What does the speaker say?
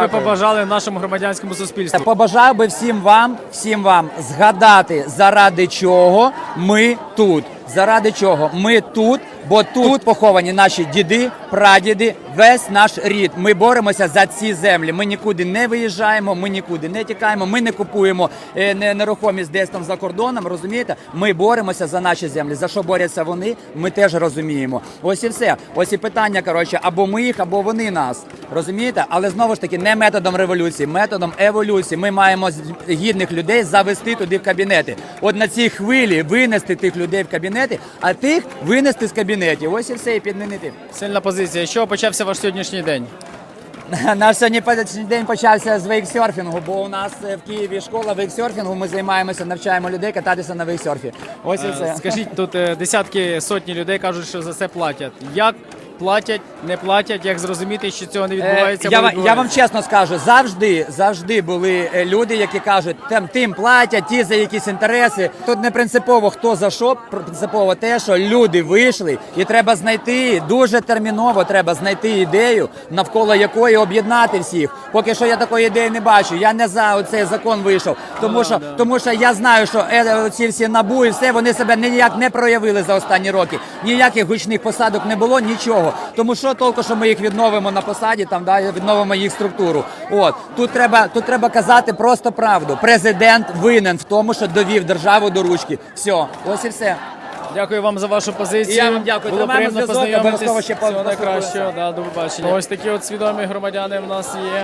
Ви побажали нашому громадянському суспільству. Побажав би всім вам, всім вам згадати, заради чого ми тут. Заради чого ми тут, бо тут поховані наші діди, прадіди, весь наш рід. Ми боремося за ці землі. Ми нікуди не виїжджаємо, ми нікуди не тікаємо. Ми не купуємо е, нерухомість десь там за кордоном. Розумієте? Ми боремося за наші землі. За що борються вони? Ми теж розуміємо. Ось і все. Ось і питання. Коротше, або ми їх, або вони нас. Розумієте? Але знову ж таки не методом революції, методом еволюції. Ми маємо гідних людей завести туди в кабінети. От на цій хвилі винести тих людей в кабінети, а тих винести з кабінетів. Ось і все, і підмінити. Сильна позиція. Що почався ваш сьогоднішній день? Наш сьогодні день почався з вейксерфінгу, бо у нас е, в Києві школа вейксерфінгу. Ми займаємося, навчаємо людей кататися на вейксерфі. Ось і все. Е, Скажіть, тут е, десятки сотні людей кажуть, що за це платять. Як платять, не платять, як зрозуміти, що цього не відбувається? Е, я, вам- я вам чесно скажу, завжди, завжди були е, люди, які кажуть, тим, тим платять, ті за якісь інтереси. Тут не принципово хто за що, принципово те, що люди вийшли, і треба знайти дуже терміново. Треба знайти ідею, навколо якої об'єднати всіх. Поки що я такої ідеї не бачу. Я не за цей закон вийшов, тому що тому що я знаю, що е, ці всі набу і все вони себе ніяк не проявили за останні роки. Ніяких гучних посадок не було, нічого. Тому що толку, що ми їх відновимо на посаді, там да відновимо їх структуру. От тут треба тут треба казати просто правду. Президент винен в тому, що довів державу до ручки. Все, ось і все. Дякую вам за вашу позицію. І я вам дякую. Було приємно познайомитися. Всього найкращого. Да, до побачення. Ось такі от свідомі громадяни в нас є.